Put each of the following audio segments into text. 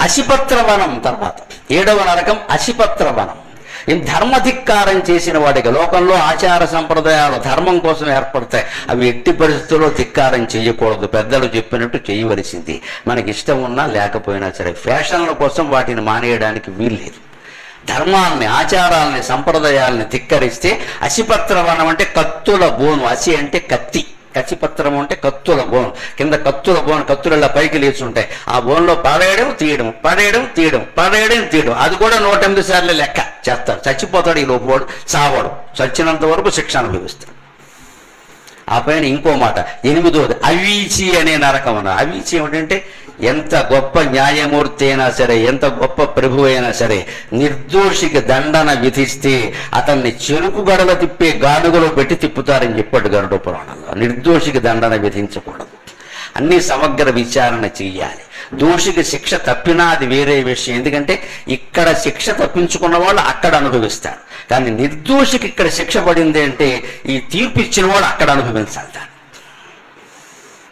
అశిపత్ర వనం తర్వాత. ఏడవ నరకం అశిపత్ర వనం ఈ ధర్మధిక్కారం చేసిన వాడికి లోకంలో ఆచార సంప్రదాయాలు ధర్మం కోసం ఏర్పడతాయి. అవి ఎట్టి పరిస్థితుల్లో ధిక్కారం చేయకూడదు. పెద్దలు చెప్పినట్టు చేయవలసింది. మనకి ఇష్టం ఉన్నా లేకపోయినా సరే ఫ్యాషన్ల కోసం వాటిని మానేయడానికి వీల్లేదు. ధర్మాల్ని ఆచారాల్ని సంప్రదాయాల్ని ధిక్కరిస్తే అసిపత్రవనం అంటే కత్తుల బోను. అసి అంటే కత్తి. కసిపత్రం అంటే కత్తుల బోన్. కింద కత్తుల బోన్ కత్తుల పైకి లేచి ఉంటాయి ఆ బోన్లో పడేయడం తీయడం పడేయడం తీయడం పడేయడం తీయడం. అది కూడా నూట ఎనిమిది సార్లు లెక్క చేస్తాడు చచ్చిపోతాడు ఈ లోపడు చావడం చచ్చినంత వరకు శిక్ష అనుభవిస్తాడు. ఆ పైన ఇంకో మాట ఎనిమిదోది అవీచి అనే నరకం అన్న అవీచి ఏమిటంటే ఎంత గొప్ప న్యాయమూర్తి అయినా సరే ఎంత గొప్ప ప్రభు అయినా సరే నిర్దోషికి దండన విధిస్తే అతన్ని చెరుకు గడల తిప్పే గానుగలో పెట్టి తిప్పుతారని చెప్పాడు గరుడ పురాణంలో. నిర్దోషికి దండన విధించకూడదు. అన్ని సమగ్ర విచారణ చెయ్యాలి. దోషికి శిక్ష తప్పినా అది వేరే విషయం. ఎందుకంటే ఇక్కడ శిక్ష తప్పించుకున్న వాళ్ళు అక్కడ అనుభవిస్తాడు కానీ నిర్దోషికి ఇక్కడ శిక్ష పడింది అంటే ఈ తీర్పు ఇచ్చిన వాడు అక్కడ అనుభవించాలి దాన్ని.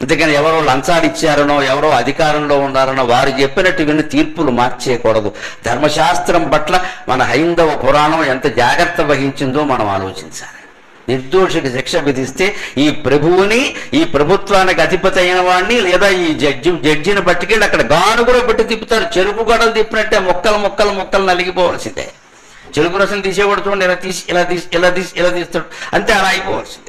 అందుకని ఎవరో లంచాలు ఇచ్చారనో ఎవరో అధికారంలో ఉన్నారనో వారు చెప్పినట్టు విని తీర్పులు మార్చేయకూడదు. ధర్మశాస్త్రం పట్ల మన హైందవ పురాణం ఎంత జాగ్రత్త వహించిందో మనం ఆలోచించాలి. నిర్దోషికి శిక్ష విధిస్తే ఈ ప్రభువుని ఈ ప్రభుత్వానికి అధిపతి అయిన వాడిని లేదా ఈ జడ్జి జడ్జిని పట్టుకెళ్ళి అక్కడ గానుగులో పెట్టి తిప్పుతారు. చెరుకు గడలు తిప్పినట్టే మొక్కలు మొక్కలు మొక్కలు నలిగిపోవలసిందే. చెరుకు రసం తీసేవాడు చూడండి ఇలా తీసి ఇలా తీసి ఇలా తీసి ఇలా తీస్తాడు. అంతే అలా అయిపోవలసిందే.